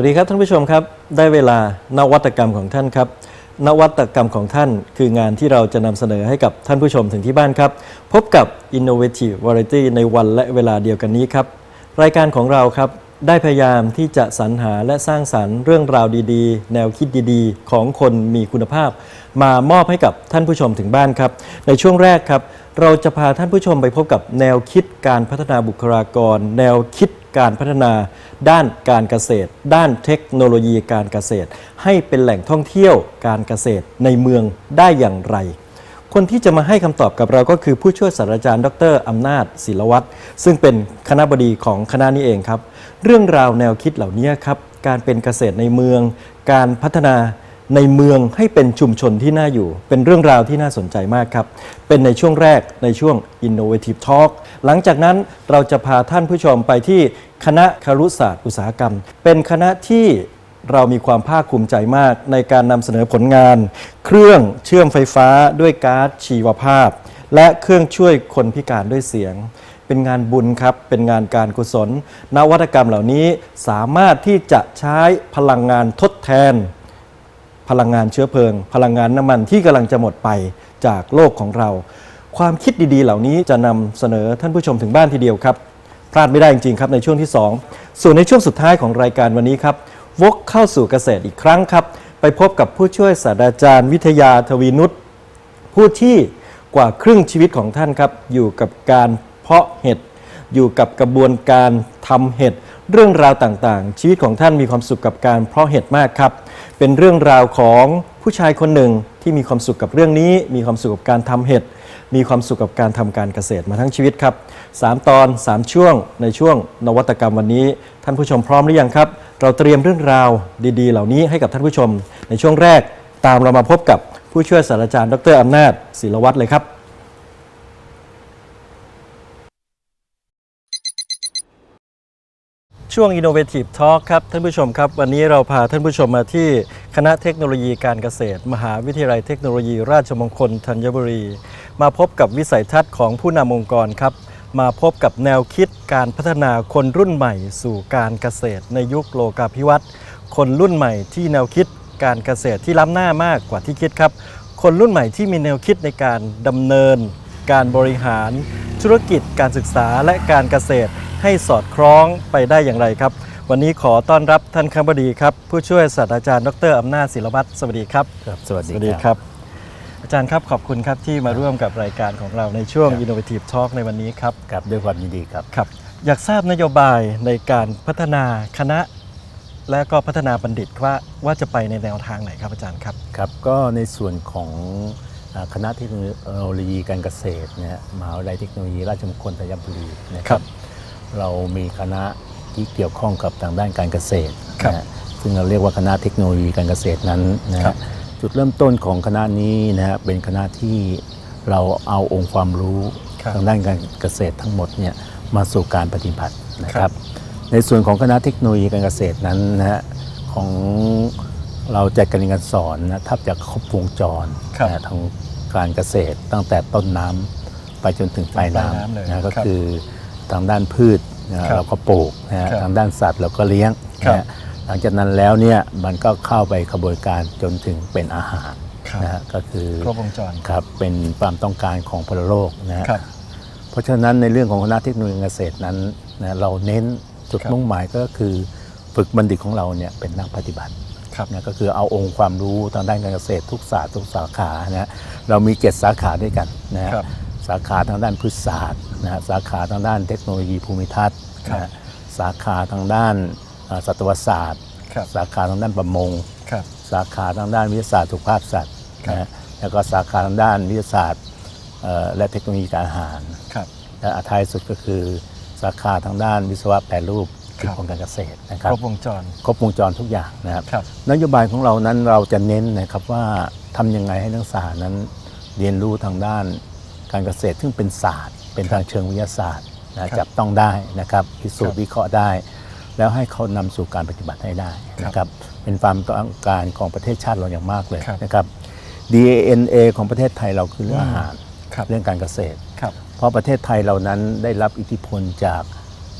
สวัสดีครับท่านผู้ชมครับ ได้เวลานวัตกรรมของท่านครับ นวัตกรรมของท่านคืองานที่เราจะนำเสนอให้กับท่านผู้ชมถึงที่บ้านครับ พบกับ Innovative Variety ในวันและเวลาเดียวกันนี้ครับ รายการของเราครับ ได้พยายามที่จะสรรหาและสร้างสรรค์เรื่องราวดีๆ แนวคิดดีๆ ของคนมีคุณภาพ มามอบให้กับท่านผู้ชมถึงบ้านครับ ในช่วงแรกครับ เราจะพาท่านผู้ชมไปพบกับแนวคิดการพัฒนาบุคลากร แนวคิดการพัฒนา ด้านการเกษตร ด้านเทคโนโลยีการเกษตร ให้เป็นแหล่งท่องเที่ยวการเกษตรในเมืองได้อย่างไร คนที่จะมาให้คำตอบกับเราก็คือผู้ช่วยศาสตราจารย์ ดรอำนาจศิลวัตรซึ่งเป็นคณะบดีของคณะนี้เองครับ เรื่องราวแนวคิดเหล่านี้ครับ การเป็นเกษตรในเมือง การพัฒนาในเมืองให้เป็นชุมชนที่น่าอยู่ เป็นเรื่องราวที่น่าสนใจมากครับ เป็นในช่วงแรกในช่วง Innovative Talk หลังจากนั้นเราจะพาท่านผู้ชมไปที่คณะครุศาสตร์อุตสาหกรรม เป็นคณะที่ เรามีความภาคภูมิใจมากในการนำเสนอผลงาน เครื่องเชื่อมไฟฟ้าด้วยก๊าซชีวภาพ และเครื่องช่วยคนพิการด้วยเสียง เป็นงานบุญครับ เป็นงานการกุศล นวัตกรรมเหล่านี้สามารถที่จะใช้พลังงานทดแทน พลังงานเชื้อเพลิง พลังงานน้ำมันที่กำลังจะหมดไปจากโลกของเรา ความคิดดีๆ เหล่านี้จะนำเสนอท่านผู้ชมถึงบ้านทีเดียวครับพลาดไม่ได้จริงๆครับในช่วงที่ 2 ส่วนในช่วงสุดท้ายของรายการวันนี้ครับ วกเข้าสู่เกษตรอีกครั้งครับ ไปพบกับผู้ช่วยศาสตราจารย์วิทยาทวีนุชผู้ที่กว่าครึ่งชีวิตของท่านครับ อยู่กับการเพาะเห็ดอยู่กับกระบวนการทำเห็ดเรื่องราวต่างๆ ชีวิตของท่านมีความสุขกับการเพาะเห็ดมากครับ เป็นเรื่องราวของผู้ชายคนหนึ่งที่มีความสุขกับเรื่องนี้ มีความสุขกับการทำเห็ด มีความสุขกับการทำการเกษตรมาทั้งชีวิตครับ 3 ตอน 3 ช่วงในช่วงนวัตกรรมวันนี้ ท่านผู้ชมพร้อมหรือยังครับ เราเตรียมเรื่องราวดี ๆ เหล่านี้ให้กับท่านผู้ชม ในช่วงแรกตามเรามาพบกับผู้ช่วยศาสตราจารย์ ดรอำนาจศิลวัฒน์เลยครับ ช่วง Innovative Talk ครับ ท่านผู้ชมครับ วันนี้เราพาท่านผู้ชมมาที่คณะเทคโนโลยีการเกษตร มหาวิทยาลัยเทคโนโลยี ราชมงคลธัญบุรี มาพบกับวิสัยทัศน์ของผู้นำองค์กรครับ มาพบกับแนวคิดการพัฒนาคนรุ่นใหม่สู่การเกษตร ในยุคโลกาภิวัตน์คนรุ่นใหม่ที่แนวคิดการเกษตรที่ล้ำหน้ามากกว่าที่คิดครับ คนรุ่นใหม่ที่มีแนวคิดในการดำเนิน การบริหาร ธุรกิจการศึกษาและการเกษตร ให้สอดคล้องไปได้อย่างไรครับ วันนี้ขอต้อนรับท่านคณบดีครับ ผู้ช่วยศาสตราจารย์ดรอำนาจศิลวัตรสวัสดีครับ ครับสวัสดีสวัสดีครับ อาจารย์ครับขอบคุณครับที่มาร่วมกับรายการของเราในช่วง Innovative Talk ในวันนี้ครับ ครับด้วยความยินดีครับ ครับอยากทราบนโยบายในการพัฒนาคณะ และก็พัฒนาบัณฑิตว่าว่าจะไปในแนวทางไหนครับอาจารย์ครับ ครับ ก็ในส่วนของอ่าคณะเทคโนโลยีการเกษตรเนี่ยมหาวิทยาลัยเทคโนโลยีราชมงคลธัญบุรีนะคครัรับ บ เรามีคณะที่เกี่ยวข้องกับทางด้านการเกษตรครับนะฮะซึ่งเราเรียกว่าคณะเทคโนโลยีการเกษตรนั้นนะครัฮะบ จุดเริ่มต้นของคณะนี้นะฮะเป็นคณะที่เราเอาองค์ความรู้ครับ ทางด้านการเกษตรทั้งหมดเนี่ยมาสู่การปฏิบัตินะคครัรับบในส่วนของคณะเทคโนโลยีการเกษตรนั้นนะฮะของเราจัดการเรียนการสอนนะทับจากครบวงจรครับนะทางการเกษตรตั้งแต่ต้นน้ำไปจนถึงปลายน้ปลายน้ำเลยำนะก็ครับ คือ ทางด้านพืชนะฮะครับเราก็ปลูกนะฮะครับทางด้านสัตว์เราก็เลี้ยงครับนะฮะหลังจากนั้นแล้วเนี่ยมันก็เข้าไปกระบวนการจนถึงเป็นอาหารครับนะฮะก็คือครบวงจร ครับเป็นความต้องการของพลโลกนะฮะครับ เพราะฉะนั้นในเรื่องของคณะเทคโนโลยีการเกษตรนั้นนะเราเน้นจุดครับ มุ่งหมายก็คือฝึกบัณฑิตของเราเนี่ยเป็นนักปฏิบัติ ครับ นะก็คือเอาองค์ความรู้ทางด้านการเกษตรทุกศาสตร์ทุกสาขานะเรามีเจ็ดสาขาด้วยกันนะฮะครับ สาขาทางด้านพืชศาสตร์นะฮะสาขาทางด้านเทคโนโลยีภูมิทัศน์ครับนะฮะสาขาทางด้านเอ่อสัตวศาสตร์ ครับ สาขาทางด้านประมง ครับ สาขาทางด้านวิทยาศาสตร์สุขภาพสัตว์ครับ นะฮะแล้วก็สาขาทางด้านวิทยาศาสตร์เอ่อและเทคโนโลยีการอาหาร ครับ และท้ายสุดก็คือสาขาทางด้านวิศวะแปรรูปครับกิจของการเกษตรนะคครัรบบวงจร ครบวงจรทุกอย่างนะครับ ครับ นโยบายของเรานั้นเราจะเน้นนะครับว่าทำยังไงให้นักศึกษานั้นเรียนรู้ทางด้าน การเกษตรซึ่งเป็นศาสตร์ เป็นทางเชิงวิทยาศาสตร์นะจับต้องได้นะครับพิสูจน์วิเคราะห์ได้ แล้วให้เขานำสู่การปฏิบัติให้ได้นะครับเป็นความต้องการของประเทศชาติเราอย่างมากเลยครับนะครับ DNA ของประเทศไทยเราคือเรื่องอาหารครับเรื่องการเกษตรครับเพราะประเทศไทยเรานั้นได้รับอิทธิพลจาก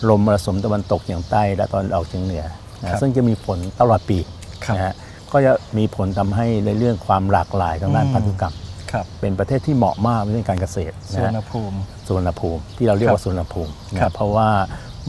ลมมรสุมตะวันตกเฉียงใต้และตอนออกเฉียงเหนือนะซึ่งจะมีผลตลอดปีครับนะฮะก็จะมีผลทำให้ในเรื่องความหลากหลายทางด้านอืมพันธุกรรมครับ เป็นประเทศที่เหมาะมากในเรื่องการเกษตรสุนะวรฮะรณภูมิสุวรรณภูมิที่เราเรียกครับว่าสุวรรณภูมิครับนะเพราะว่า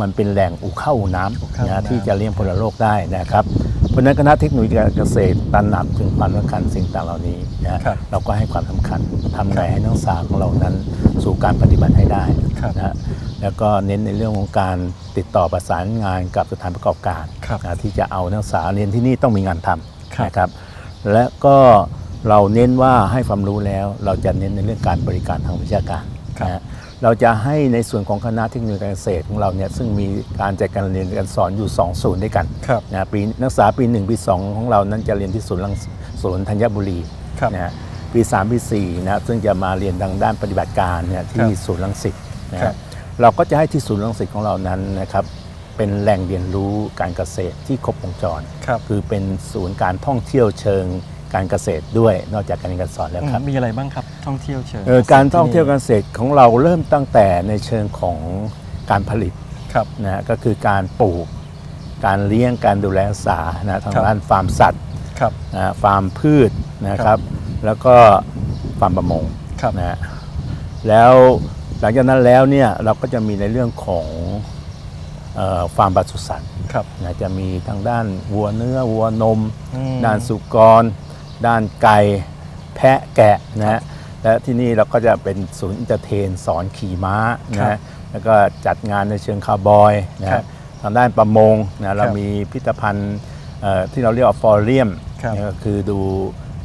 มันเป็นแหล่งอู่ข้าวอู่น้อู่ข้าวำอู่นะน้ำที่จะเลี้ยงพลโลกได้นะครับ เพราะฉะนั้นคณะเทคโนโลยีการเกษตรตระหนักถึงความสำคัญสิ่งต่างเหล่านี้นะครับเราก็ให้ความสำคัญทำไงให้นักศึกษาของเรานั้นสู่การปฏิบัติให้ได้ครับนะฮะแล้วก็เน้นในเรื่องของการติดต่อประสานงานกับสถานประกอบการครับนะที่จะเอานักศึกษาเรียนที่นี่ต้องมีงานทครับำนะครับ และก็ เราเน้นว่าให้ความรู้แล้ว เราจะเน้นในเรื่องการบริการทางวิชาการครับนะฮะเราจะให้ในส่วนของคณะเทคโนโลยีการเกษตรของเราเนี่ยซึ่งมีการจัดการเรียนการสอนอยู่ 2 ศูนย์ด้วยกันครับนะปีนักศึกษาปี 1 ปี 2 ของเรานั้นจะเรียนที่ศูนย์รังศูนย์ธัญบุรีครับนะฮะปี 3 ปี4นะครับซึ่งจะมาเรียนทางด้านปฏิบัติการเนี่ยที่ครับศูนย์รังสิตนะครัฮะบเราก็จะให้ที่ศูนย์รังสิตของเรานั้นนะครับเป็นแหล่งเรียนรู้การเกษตรที่ครบวงจรครับคือเป็นศูนย์การท่องเที่ยวเชิง การเกษตรด้วยนอกจากการเรียนการสอนแล้วครับ มีอะไรบ้างครับท่องเที่ยวเชิงเอ่อการท่องเที่ยวการเกษตรของเราเริ่มตั้งแต่ในเชิงของการผลิตครับ นะฮะก็คือการปลูก การเลี้ยงการดูแลรักษานะทางครับ ด้านฟาร์มสัตว์ครับ นะฮะฟาร์มพืชนะคครัรับ บ แล้วก็ฟาร์มประมงครับ นะฮะแล้วหลังจากนั้นแล้วเนี่ยเราก็จะมีในเรื่องของเอ่อฟาร์มปศุสัตว์ครับ นะจะมีทางด้านวัวเนื้อวัวนม อืม ด้านสุกร ด้านไก่แพะแกะนะฮะและที่นี่เราก็จะเป็นศูนย์อินเตอร์เทน สอนขี่ม้าครันะบแล้วก็จัดงานในเชิงคาวบอยนะครัฮะบทางด้านประมงนะเราครับมีพิพิธภัณฑ์เอ่อที่เราเรียกว่าฟอเรียมครับก็คือดู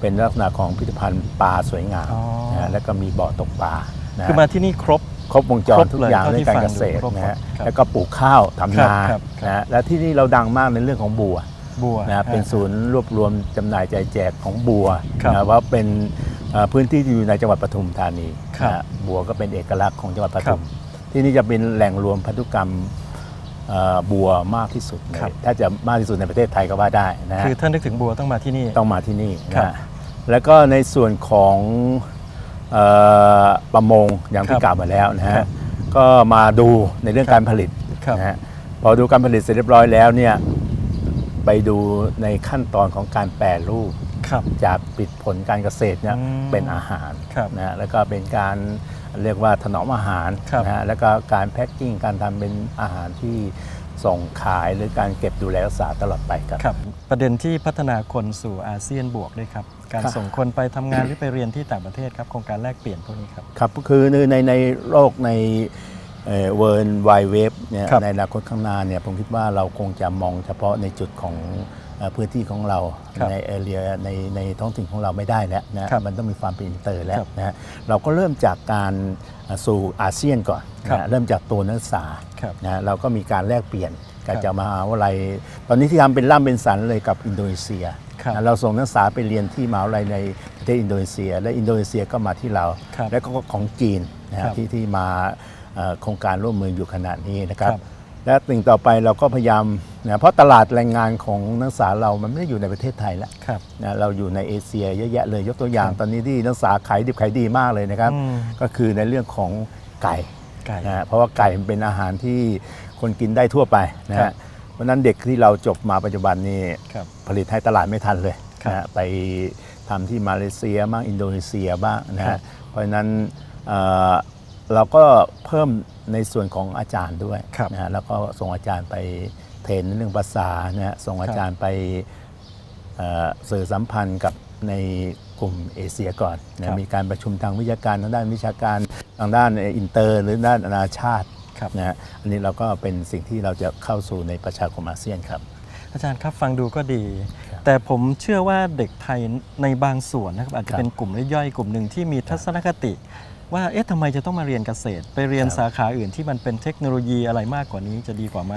เป็นลักษณะของพิพิธภัณฑ์ปลาสวยงามอ๋อนะฮะแล้วก็มีบ่อตกปลานะคือมาที่นี่ครบครบวงจครรบทุกเลยอย่างเท่าในที่การฟังเกษตรดูครบนะฮะครับแล้วก็ปลูกข้าวทำนาครับครับนะฮะและที่นี่เราดังมากในเรื่องของบัว บัวนะเป็นศูนย์รวบรวมจำหน่ายจ่ายแจกของบัวครับนะว่าเป็นเอ่อพื้นที่ที่อยู่ในจังหวัดปทุมธานีครับนะบัวก็เป็นเอกลักษณ์ของจังหวัดปครัทุบมที่นี่จะเป็นแหล่งรวมพันธุกรรมเอ่อบัวมากที่สุดเลครับยถ้าจะมากที่สุดในประเทศไทยก็ว่าได้นะฮะคือถ้านึกถึงบัวต้องมาที่นี่ต้องมาที่นี่ครันะบฮะแล้วก็ในส่วนของเออประมงอย่างที่ครับกล่าวมาแล้วนะครัฮะบก็มาดูในเรื่องการผลิตครับนะฮะพอดูการผลิตเสร็จเรียบร้อยแล้วเนี่ย ไปดูในขั้นตอนของการแปรรูป ครับ จากปิดผลการเกษตรเนี่ยอืมเป็นอาหารครับนะฮะแล้วก็เป็นการเรียกว่าถนอมอาหารครับ นะฮะแล้วก็การแพ็คกิ้งการทำเป็นอาหารที่ส่งขายหรือการเก็บดูแลรักษาตลอดไปครับ ครับ ประเด็นที่พัฒนาคนสู่อาเซียนบวกด้วยครับ การครับ ส่งคนไปทำงานหรือไปเรียนที่ต่างประเทศครับโครงการแลกเปลี่ยนพวกนี้ครับ ครับคือในในในโลกใน เวิร์นไวเว็บเนี่ยครับในอนาคตข้างหน้าเนี่ยผมคิดว่าเราคงจะมองเฉพาะในจุดของเอ่อพื้นที่ของเราครับในเอเรียในในท้องถิ่นของเราไม่ได้แล้วนะครับมันต้องมีความเป็นอินเตอร์แล้ควรับนะฮะเราก็เริ่มจากการเอ่อสู่อาเซียนก่อนครับนะฮะเริ่มจากตัวนักศึกษาครับ นะฮะเราก็มีการแลกเปลี่ยนกับครับจากมหาวิทยาลัย ตอนนี้ที่ทำเป็นล่ำเป็นสันเลยกับอินโดนีเซีย ครับนะเราส่งนักศึกษาไปเรียนที่มหาวิทยาลัยในประเทศอินโดนีเซีย และอินโดนีเซียก็มาที่เรา ครับและก็ของจีนนะครัฮะบที่ที่มาเอ่อ โครงการร่วมมืออยู่ขณะนี้นะครับครับ และสิ่งต่อไปเราก็พยายามนะเพราะตลาดแรงงานของนักศึกษาเรามันไม่ได้อยู่ในประเทศไทยแล้วครับนะเราอยู่ในเอเชียเยอะแยะเลยยกตัวอย่างครับตอนนี้ที่นักศึกษาขายดิบขายดีมากเลยนะครับอืมก็คือในเรื่องของไก่ไก่นะฮะเพราะว่าไก่มันเป็นอาหารที่คนกินได้ทั่วไปนะครัฮะบเพราะฉะนั้นเด็กที่เราจบมาปัจจุบันนี้ครับผลิตให้ตลาดไม่ทันเลยครับนะฮะไปทำที่มาเลเซียบ้างอินโดนีเซียบ้างนะครัฮะบเพราะฉะนั้น เอ่อเราก็เพิ่มในส่วนของอาจารย์ด้วยครับนะฮะแล้วก็ส่งอาจารย์ไปเทรนเรื่องภาษานะฮะส่งอาจารย์ไปเอ่อสื่อสัมพันธ์กับในกลุ่มเอเชียก่อนครันะบมีการประชุมทางวิชาการทางด้านวิชาการทางด้านอินเตอร์ หรือด้านนานาชาติครับนะฮะอันนี้เราก็เป็นสิ่งที่เราจะเข้าสู่ในประชาคมอาเซียนครับ อาจารย์ครับฟังดูก็ดีครับแต่ผมเชื่อว่าเด็กไทยในบางส่วนนะครับอาจจะครับเป็นกลุ่มย่อยๆกลุ่มหนึ่งที่มีทัศนคติ ว่าเอ๊ะทำไมจะต้องมาเรียนเกษตร ไปเรียนครับ สาขาอื่นที่มันเป็นเทคโนโลยีอะไรมากกว่านี้จะดีกว่าไหม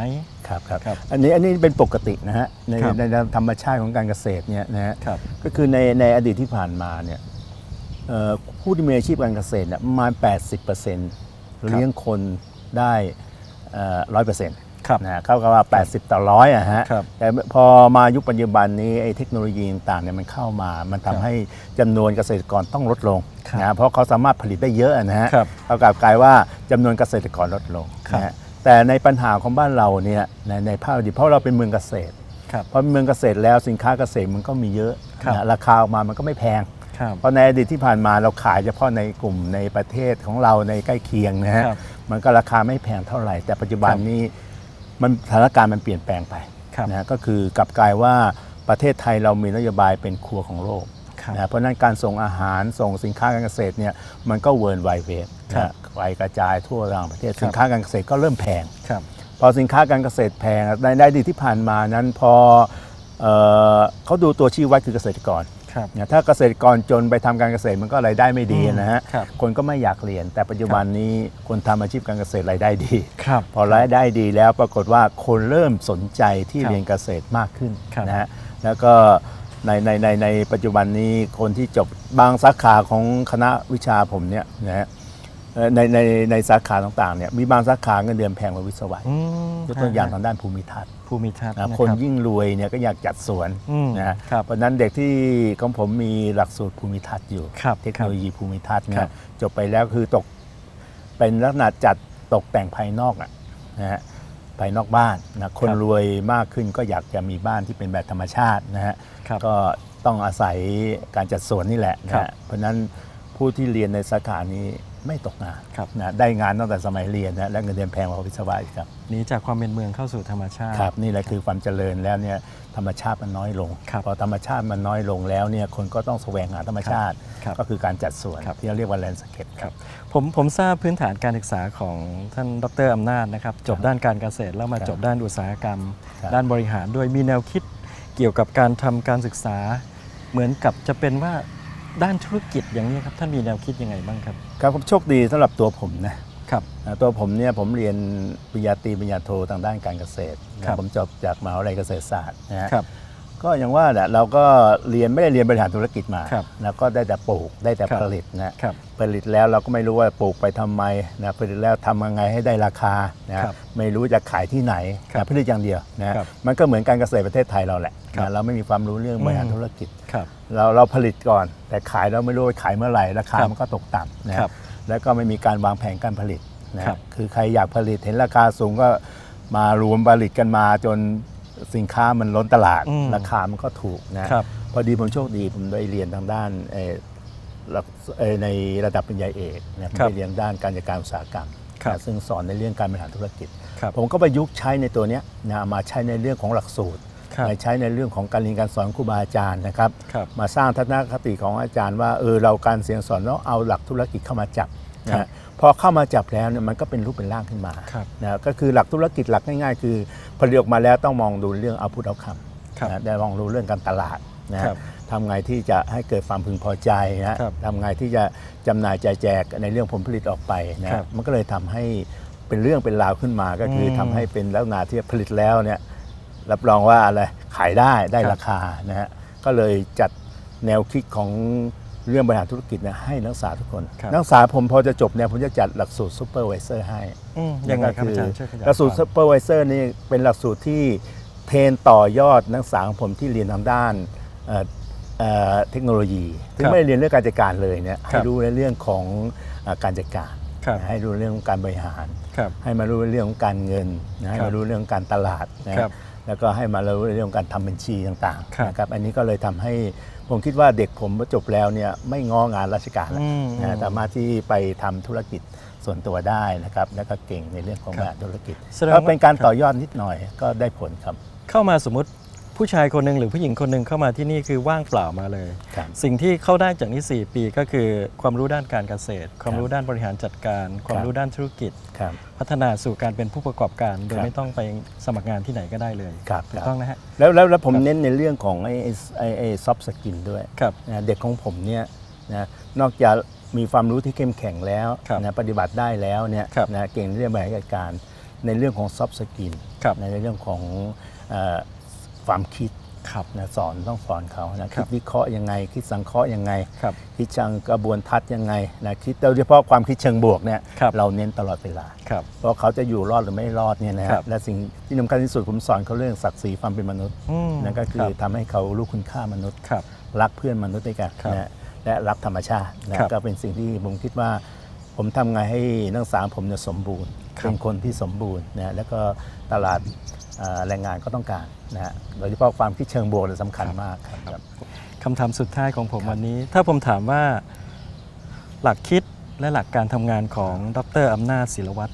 ครับครับครับอันนี้อันนี้เป็นปกตินะฮะในครับ ในธรรมชาติของการเกษตรเนี่ยนะฮะ ครับ ก็คือในในอดีตที่ผ่านมาเนี่ยเอ่อผู้ที่มีอาชีพการเกษตรเนี่ยประมาณ 80%เลี้ยงคนได้ร้อยเปอร์เซ็นต์ ครับนะฮะเข้ากับว่า 80 ต่อร้อยอะฮะครับแต่พอมายุคปัจจุบันนี้ไอ้เทคโนโลยีต่างๆเนี่ยมันเข้ามา มันทำให้จำนวนเกษตรกรต้องลดลงครับนะฮะเพราะเขาสามารถผลิตได้เยอะนะฮะครับเท่ากับกลายว่าจำนวนเกษตรกรลดลงครับนะฮะแต่ในปัญหาของบ้านเราเนี่ยในในภาคดีเพราะเราเป็นเมืองเกษตรครับเพราะเมืองเกษตรแล้วสินค้าเกษตรมันก็มีเยอะครับนะราคาออกมามันก็ไม่แพงครับเพราะในอดีตที่ผ่านมาเราขายเฉพาะในกลุ่มในประเทศของเราในใกล้เคียงนะฮะครับมันก็ราคาไม่แพงเท่าไหร่ แต่ปัจจุบันครับนี้ มันสถานการณ์มันเปลี่ยนแปลงไปครับนะก็คือกลับกลายว่าประเทศไทยเรามีนโยบายเป็นครัวของโลกครับนะเพราะฉะนั้นการส่งอาหารส่งสินค้าการเกษตรเนี่ยมันก็เวิร์นไวเวฟครับไปกระจายทั่วต่างประเทศครับสินค้าการเกษตรก็เริ่มแพงครับพอสินค้าการเกษตรแพงในในอดีตที่ผ่านมานั้นพอเอ่อเขาดูตัวชี้วัดคือเกษตรกร ครับเนี่ยถ้าเกษตรกรจนไปทำการเกษตรมันก็รายได้ไม่ดีอืมนะฮะครับคนก็ไม่อยากเรียน แต่ปัจจุบันนี้คนทำอาชีพการเกษตรรายได้ดีครับพอรายได้ดีแล้วปรากฏว่าคนเริ่มสนใจที่ครับเรียนเกษตรมากขึ้นครับนะฮะแล้วก็ในในในในปัจจุบันนี้คนที่จบบางสาขาของคณะวิชาผมเนี่ยนะฮะเอ่อ ในในในสาขาต่างๆเนี่ยมีบางสาขาเงินเดือนแพงกว่าวิศวะอืมยกตัวอย่างฮะทางด้านภูมิทัศน์ภูมิทัศน์นะนะคนรับยิ่งรวยเนี่ยก็อยากจัดสวนอืมนะครับเพราะฉะนั้นเด็กที่ของผมมีหลักสูตรภูมิทัศน์อยู่ครับเทคโนโลยีภูมิทัศน์ครัเนี่ยบจบไปแล้วคือตกเป็นลักษณะจัดตกแต่งภายนอกอะนะฮะภายนอกบ้านนะคนรวยมากขึ้นก็อยากจะมีบ้านที่เป็นแบบธรรมชาตินะฮะครับก็ต้องอาศัยการจัดสวนนี่แหละนะครัฮะบเพราะฉะนั้นผู้ที่เรียนในสาขานี้ ไม่ตกงานครับ นะได้งานตั้งแต่สมัยเรียนนะและเงินเดือนแพงกว่าวิศวะอีกครับหนีจากความเป็นเมืองเข้าสู่ธรรมชาติ ครับ นี่แหละคือความเจริญแล้วเนี่ยธรรมชาติมันน้อยลง ครับพอธรรมชาติมันน้อยลงแล้วเนี่ยคนก็ต้องแสวงหาธรรมชาติ ครับก็คือการจัดสวนครับ ที่เราเรียกว่าแลนด์สเคปครับ ผมผมทราบพื้นฐานการศึกษาของท่านดรอำนาจนะครับ จบด้านการเกษตรแล้วมาครับจบด้านอุตสาหกรรม ครับด้านบริหารด้วยมีแนวคิดเกี่ยวกับการทำการศึกษา เหมือนกับจะเป็นว่า ด้านธุรกิจอย่างนี้ครับท่านมีแนวคิดยังไงบ้างครับครับผมโชคดีสำหรับตัวผมนะครับอ่าตัวผมเนี่ยผมเรียนปริญญาตรีปริญญาโททางด้านการเกษตรนะครับผมจบจากมหาวิทยาลัยเกษตรศาสตร์นะฮะครับ ก็อย่างว่าแหละเราก็เรียนไม่ได้เรียนบริหารธุรกิจมาครับแล้วก็ได้แต่ปลูกได้แต่ครับผลิตนะครับผลิตแล้วเราก็ไม่รู้ว่าปลูกไปทำไมนะผลิตแล้วทำยังไงให้ได้ราคานะครับไม่รู้จะขายที่ไหนครับนะผลิตอย่างเดียวนะครับมันก็เหมือนการเกษตรประเทศไทยเราแหละครับนะเราไม่มีความรู้เรื่องบริหารอืมธุรกิจครับเราเราผลิตก่อน แต่ขายเราไม่รู้ว่าขายเมื่อไหร่ราคาครับมันก็ตกต่ำนะครับแล้วก็ไม่มีการวางแผนการผลิตนะครับคือใครอยากผลิตเห็นราคาสูงก็มารวมผลิตกันมาจน สินค้ามันล้นตลาด อืมราคามันก็ถูกนะครับ พอดีผมโชคดีผมได้เรียนทางด้านเอ่อหลักเอ่อในระดับปริญญาเอกนะผมครับได้เรียนด้านการจัดการอุตสาหกรรมครับนะซึ่งสอนในเรื่องการบริหารธุรกิจ ครับ ผมก็ประยุกต์ใช้ในตัวเนี้ยนะมาใช้ในเรื่องของหลักสูตร ครับ มาใช้ในเรื่องของการเรียนการสอนครูบาอาจารย์นะครับ ครับมาสร้างทัศนคติของอาจารย์ว่าเออเราการเสียงสอนแล้วเอาหลักธุรกิจเข้ามาจับครับนะ พอเข้ามาจับแล้วเนี่ยมันก็เป็นรูปเป็นร่างขึ้นมาครับนะก็คือหลักธุรกิจหลักง่ายๆ คือผลิตออกมาแล้วต้องมองดูเรื่องเอาพุทเอาคครับำนะได้มองดูเรื่องการตลาดนะครับทำไงที่จะให้เกิดความพึงพอใจนะครับทำไงที่จะจำหน่ายจ่ายแจกในเรื่องผลผลิตออกไปนะครับมันก็เลยทำให้เป็นเรื่องเป็นราวขึ้นมาก็คืออมทำให้เป็นลักษณะที่ผลิตแล้วเนี่ยรับรองว่าอะไรขายได้ได้ครับราคานะฮะก็เลยจัดแนวคิดของ เรื่องบริหารธุรกิจเนยให้นักศึกษาทุกคน ครับนักศึกษาผมพอจะจบเนี่ยผมจะจัดหลักสูตรซูเปอร์วิเซอร์ให้อืมยังไงครับอาจารย์ช่วยขยายหลักสูตรควาซูม เปอร์วิเซอร์นี่เป็นหลักสูตรที่เทรนต่อยอดนักศึกษาของผมที่เรียนทางด้านเอ่อเอ่อเทคโนโลยีที่ครับไม่ได้เรียนเรื่องการจัดการเลยเนี่ยครัให้บรู้ในเรื่องของเอ่อการจัดการครับให้รู้เรื่องของการบริหาร ครับ ให้มารู้เรื่องของการเงินนะให้ครับมารู้เรื่องการตลาดนะครับแล้วก็ให้มารู้เรื่องของการทำบัญชีต่างครับ ๆนะครับอันนี้ก็เลยทำให้ ผมคิดว่าเด็กผมพอจบแล้วเนี่ยไม่ง้องานราชการแล้วอืมนะสามารถที่ไปทำธุรกิจส่วนตัวได้นะครับ แล้วก็เก่งในเรื่องของครับแบบธุรกิจแสดงก็ว่าเป็นการครับต่อยอดนิดหน่อยก็ได้ผลครับ เข้ามาสมมติ ผู้ชายคนหนึ่งหรือผู้หญิงคนหนึ่งเข้ามาที่นี่คือว่างเปล่ามาเลย ครับ สิ่งที่เข้าได้จากนี่4ปีก็คือความรู้ด้านการเกษตร ความรู้ด้านบริหารจัดการ ความรู้ด้านธุรกิจ ครับ พัฒนาสู่การเป็นผู้ประกอบการ โดยครับไม่ต้องไปสมัครงานที่ไหนก็ได้เลยครับ ถูกต้องนะฮะ แล้วแล้วแล้วผมครับเน้นในเรื่องของไอ้ไอ้ไอ้ไอ้ซอฟต์สกิลด้วยครับนะเด็กของผมเนี่ยนะนอกจากมีความรู้ที่เข้มแข็งแล้วครับนะปฏิบัติได้แล้วเนี่ยครับนะเก่งเรื่องบริหารจัดการในเรื่องของซอฟต์สกิลครับ ในเรื่องของเอ่อ ความคิดครับนะสอนต้องสอนเขานะครัคิบดวิเคราะห์ยังไง คิดสังเคราะห์ยังไงครับคิดเชิงกระบวนทัศน์ยังไงนะคิดโดยเฉพาะความคิดเชิงบวกเนี่ยครับเราเน้นตลอดเวลาครับเพราะเขาจะอยู่รอดหรือไม่รอดเนี่ยนะครัฮะบและสิ่งที่สำคัญที่สุดผมสอนเขาเรื่องศักดิ์ศรีความเป็นมนุษย์อืมนั่นก็คืรัอบทำให้เขารู้คุณค่ามนุษย์ครับรักเพื่อนมนุษย์ด้วยกันครับนะและรักธรรมชาตินะครับก็เป็นสิ่งที่ผมคิดว่า ผมทำไงให้นักศึกษาผมเนี่ยสมบูรณ์ครับเป็นคนที่สมบูรณ์นะฮะแล้วก็ตลาดเอ่อ แรงงานก็ต้องการนะฮะโดยเฉพาะความคิดเชิงบวกเนี่ยสำคัญมากครับคำถามสุดท้ายของผมวันนี้ ถ้าผมถามว่าหลักคิดและหลักการทำงานของดรอำนาจศิลวัตร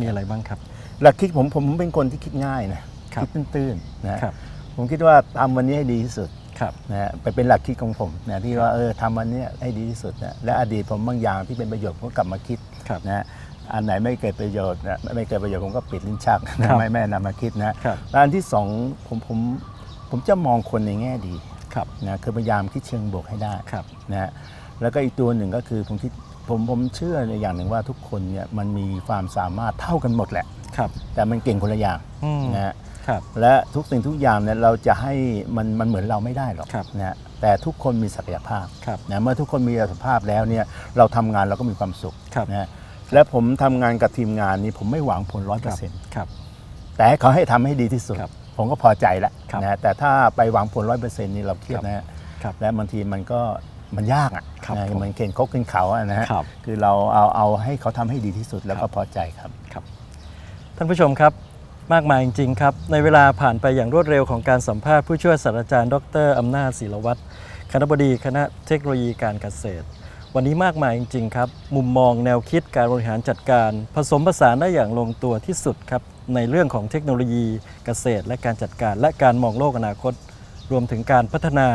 มีอะไรบ้างครับ หลักคิดผมผมเป็นคนที่คิดง่ายนะครับคิดตื้นๆนะฮะครับผมคิดว่าทำวันนี้ให้ดีที่สุดครับนะฮะไปเป็นหลักคิดของผมนะที่ว่าเออทำวันนี้ให้ดีที่สุดนะและอดีตผมบางอย่างที่เป็นประโยชน์ผมก็กลับมาคิดครับนะฮะ อันไหนไม่เกิดประโยชน์นะไม่เกิดประโยชน์ผมก็ปิดลิ้นชักนะครับไม่ไม่นำมาคิดนะครับและอันที่สองผมผมผมจะมองคนในแง่ดีครับนะคือพยายามคิดเชิงบวกให้ได้ครับนะฮะแล้วก็อีกตัวหนึ่งก็คือผมคิดผมผมเชื่อในอย่างหนึ่งว่าทุกคนเนี่ยมันมีความสามารถเท่ากันหมดแหละครับ แต่มันเก่งคนละอย่างอืมนะฮะครับและทุกสิ่งทุกอย่างเนี่ยเราจะให้มันมันเหมือนเราไม่ได้หรอกครับนะฮะแต่ทุกคนมีศักยภาพครับนะเมื่อทุกคนมีศักยภาพแล้วเนี่ยเราทำงานเราก็มีความสุขครับนะฮะ และผมทำงานกับทีมงานนี้ผมไม่หวังผลร้อยคเปอรับร์เซ็นต์ครับแต่ให้เขาให้ทำให้ดีที่สุดครับผมก็พอใจแล้วครับนะฮะแต่ถ้าไปหวังผลร้อยเปอร์เซ็นต์นี่เราเครียดนะฮะครับและบางทีมันก็มันยากอะครับนะผมเหมือนเข็นคกขึ้นเขาอะนะฮะครับคือเราเอาเอาให้เขาทำให้ดีที่สุดแล้วครัก็บพอใจครับครับ ท่านผู้ชมครับมากมายจริงๆครับ ในเวลาผ่านไปอย่างรวดเร็วของการสัมภาษณ์ผู้ช่วยศาสตราจารย์ ดรอำนาจศิลวัตรคณบดีคณะเทคโนโลยีการเกษตร วันนี้มากมายจริง ๆ ครับ มุมมองแนวคิดการบริหารจัดการ ผสมผสานได้อย่างลงตัวที่สุดครับ ในเรื่องของเทคโนโลยีเกษตร และการจัดการ และการมองโลกอนาคต รวมถึงการพัฒนา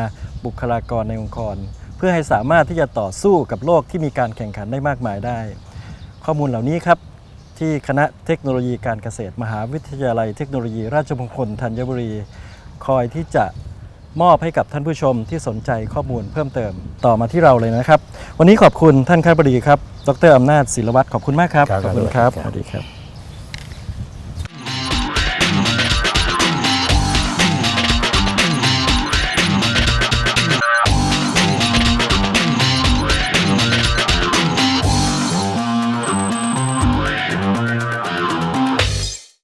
บุคลากรในองค์กร เพื่อให้สามารถที่จะต่อสู้กับโลกที่มีการแข่งขันได้มากมายได้ ข้อมูลเหล่านี้ครับที่คณะเทคโนโลยีการเกษตร มหาวิทยาลัยเทคโนโลยี ราชมงคลธัญบุรี คอยที่จะ มอบให้กับท่านผู้ชมที่สนใจข้อมูลเพิ่มเติมต่อมาที่เราเลยนะครับ วันนี้ขอบคุณท่านคณบดีครับ ดรอำนาจศิลวัตรขอบคุณมากครับ ครับขอบคุณครับ ครับ สวัสดีครับ